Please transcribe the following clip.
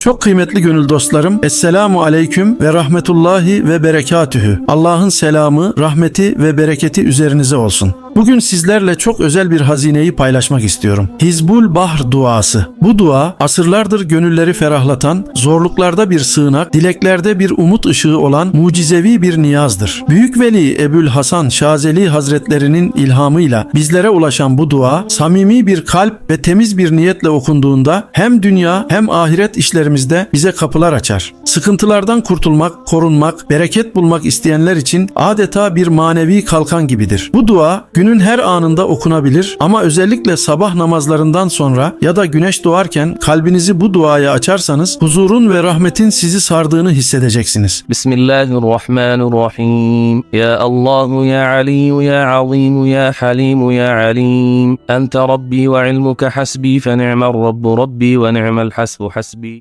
Çok kıymetli gönül dostlarım, Esselamu Aleyküm ve Rahmetullahi ve Berekatühü. Allah'ın selamı, rahmeti ve bereketi üzerinize olsun. Bugün sizlerle çok özel bir hazineyi paylaşmak istiyorum. Hizbul Bahr duası. Bu dua asırlardır gönülleri ferahlatan, zorluklarda bir sığınak, dileklerde bir umut ışığı olan mucizevi bir niyazdır. Büyük Veli Ebul Hasan Şazeli Hazretlerinin ilhamıyla bizlere ulaşan bu dua, samimi bir kalp ve temiz bir niyetle okunduğunda hem dünya hem ahiret günlerimizde bize kapılar açar. Sıkıntılardan kurtulmak, korunmak, bereket bulmak isteyenler için adeta bir manevi kalkan gibidir. Bu dua günün her anında okunabilir ama özellikle sabah namazlarından sonra ya da güneş doğarken kalbinizi bu duaya açarsanız huzurun ve rahmetin sizi sardığını hissedeceksiniz. Bismillahirrahmanirrahim. Ya Allah ya Ali ya Azim ya Halim ya Alim. Ente Rabbi ve ilmuke hasbi fe ni'mer Rabbu Rabbi ve ni'mel hasbu hasbi.